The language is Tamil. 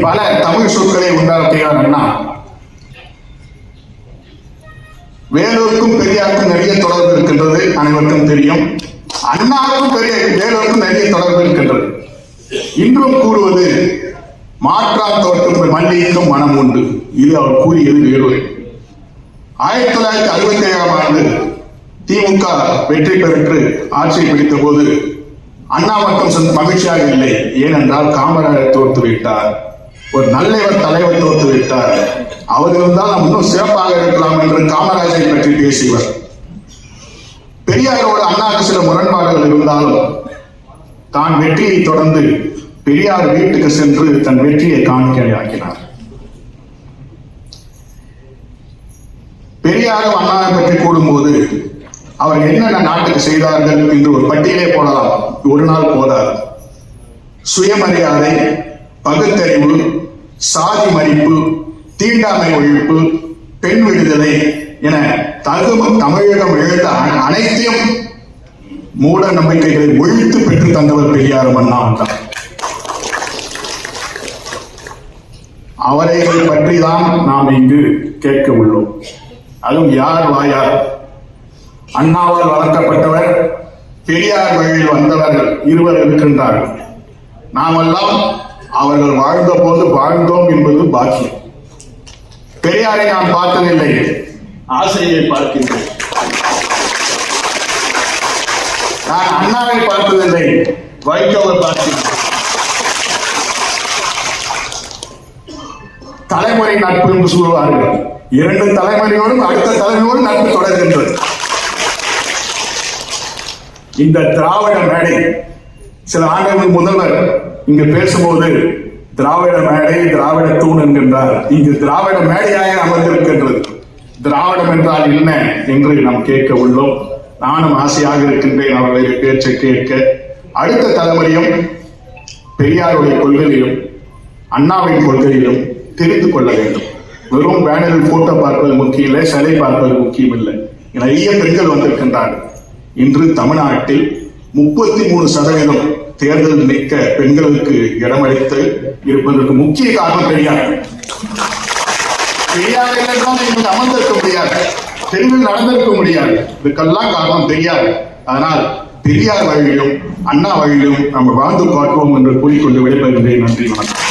பல தமிழ் சொற்களை உண்டாக்கியார் அண்ணா வேலூருக்கும் பெரியாருக்கும் நிறைய தொடர்பு இருக்கின்றது அனைவருக்கும் தெரியும். அண்ணாவுக்கும் பெரிய வேலூருக்கும் நிறைய தொடர்பு இருக்கின்றது. இன்றும் கூறுவது மாற்றான் தோற்றம் மல்லிக்கும் மனம் உண்டு. இது அவர் கூறியது வேலூர் ஆயிரத்தி தொள்ளாயிரத்தி அறுபத்தி ஏழாம் ஆண்டு திமுக வெற்றி பெற்று ஆட்சியை பிடித்த போது அண்ணா மட்டும் மகிழ்ச்சியாக இல்லை. ஏனென்றால் காமராஜர் தோற்று விட்டார். ஒரு நல்லவர் தலைவர் தோத்து விட்டார். அவர் இருந்தால் நாம் இன்னும் சிறப்பாக இருக்கலாம் என்று காமராஜரை பற்றி பேசியவர். பெரியாரோடு அண்ணாக்கு சில முரண்பாடுகள் இருந்தாலும் தான் வெற்றியை தொடர்ந்து பெரியார் வீட்டுக்கு சென்று தன் வெற்றியை காணிக்கையாக்கினார். பெரியாரும் அண்ணாவை பற்றி கூடும்போது அவர் என்னென்ன நாட்டுக்கு செய்தார்கள்? என்று ஒரு பட்டியலே போடலாம். ஒரு நாள் போதாது. சுயமரியாதை பகுத்தறிவு சாதி மதிப்பு தீண்டாமை ஒழிப்பு பெண் விடுதலை என தகும தமிழகம் எழுத அனைத்தையும் மூட நம்பிக்கைகளை ஒழித்து பெற்று தந்தவர் பெரியார் அண்ணா தான் அவரைகள் பற்றி தான் நாம் இங்கு கேட்க உள்ளோம். அதுவும் யார் வாயார்? அண்ணாவால் வளர்க்கப்பட்டவர் பெரியார் வழியில் வந்தவர்கள் இருவர் இருக்கின்றார்கள். நாமெல்லாம் அவர்கள் வாழ்ந்த போது வாழ்ந்தோம் என்பது பாக்கியம். பெரியாரை நான் பார்த்ததில்லை. ஆசிரியை பார்க்கின்றேன் நான் அண்ணாவை பார்த்ததில்லை. வைகோவை பார்க்கின்றேன் தலைமுறை நட்பு என்று சொல்வார்கள். இரண்டு தலைமுறையோடும் அடுத்த தலைமுறையோடும் நட்பு தொடர்கின்றது. இந்த திராவிட மேடை சில ஆண்டுகள் முதல்வர் இங்கு பேசும்போது திராவிட மேடை திராவிட தூண் என்கின்றார். இங்கு திராவிட மேடையாக அமர்ந்திருக்கின்றது. திராவிடம் என்றால் என்ன என்று நாம் கேட்க உள்ளோம். நானும் ஆசையாக இருக்கின்றேன் அவர்களுடைய பேச்சை கேட்க. அடுத்த தலைமுறையும் பெரியாருடைய கொள்கையிலும் அண்ணாவின் கொள்கையிலும் தெரிந்து கொள்ள வேண்டும். வெறும் பேனரில் போட்டோ பார்ப்பது முக்கியம் இல்லை சிலை பார்ப்பது முக்கியம் இல்லை நிறைய பெண்கள் வந்திருக்கின்றார்கள். இன்று தமிழ்நாட்டில் முப்பத்தி மூணு சதவீதம் தேர்தல் நிற்க பெண்களுக்கு இடமளித்து இருப்பதற்கு முக்கிய காரணம் பெரியார். பெரியார் இங்கு அமர்ந்திருக்க முடியாது. தெருவில் நடந்திருக்க முடியாது. இதுக்கெல்லாம் காரணம் பெரியார். அதனால் பெரியார் வழியிலும் அண்ணா வழியிலும் நம்ம வாழ்ந்து பார்ப்போம் என்று கூறிக்கொண்டு விடைபெறுகின்றேன் நன்றி வணக்கம்.